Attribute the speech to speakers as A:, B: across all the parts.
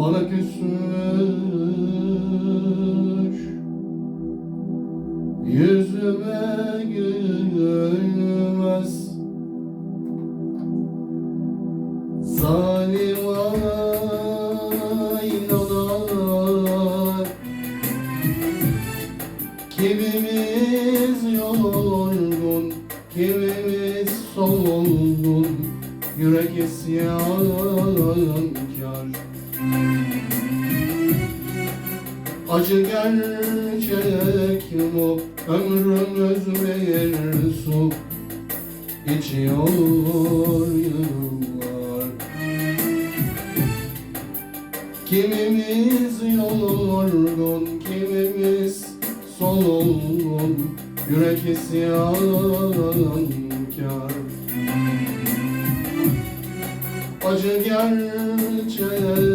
A: Bana küsmüş. Yüzüme gülmez. Zalim aynalar. Kimimiz yorgun Kimimiz solgun Yürek isyankar Acı gerçek bu Ömrümüz bir su. Geçiyor yıllar. Kimimiz yorgun Kimimiz solgun. Yürek isyankar Acı gerçek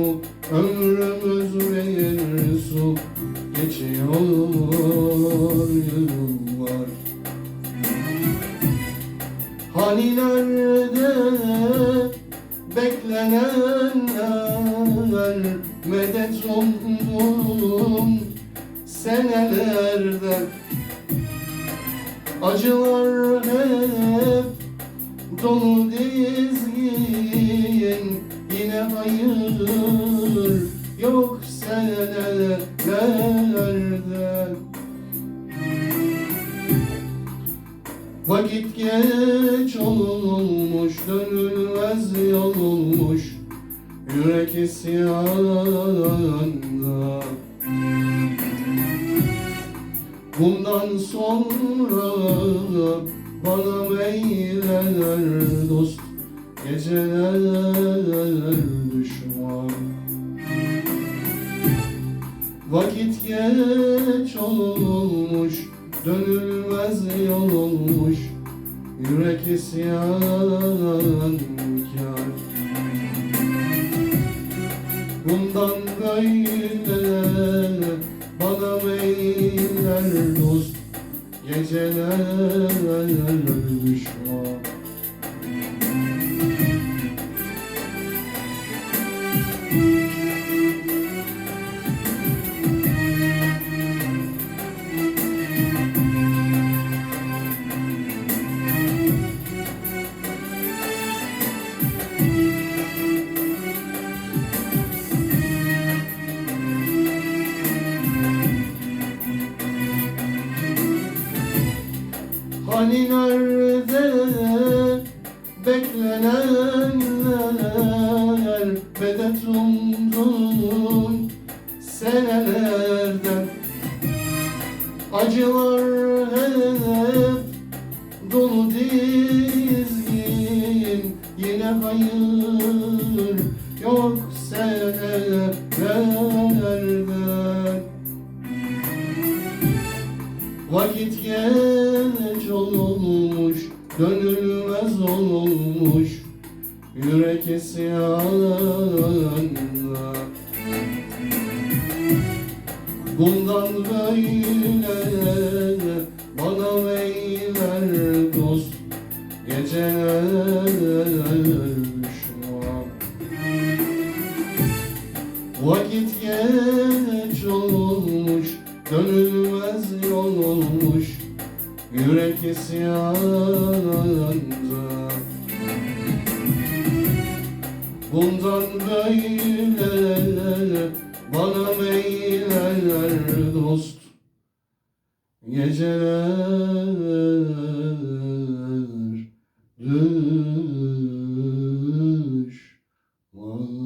A: bu. Ömrümüz bir su Geçiyor yıllar. Hani nerede beklenenler Medet umdum senelerde. Acılar hep dolu dizgin Yine hayır yok senelerde Vakit geç olmuş, dönülmez yol olmuş. Yürek isyanda Bundan sonra bana meyler dost Geceler düşman. Vakit geç olmuş Dönülmez yol olmuş. Yürek isyankar Bundan böyle Bana meyler dost. Geceler düşman Hani nerede beklenenler Medet umdum senelerden. Acılar hep dolu dizgin Yine hayır yok senelerden. Vakit geç olmuş Yürek isyanda Bundan böyle bana meyler dost. Geceler Vakit geç olmuş, dönülmez yol olmuş. Yürek isyanda Bundan böyle bana meyler dost. Geceler düşman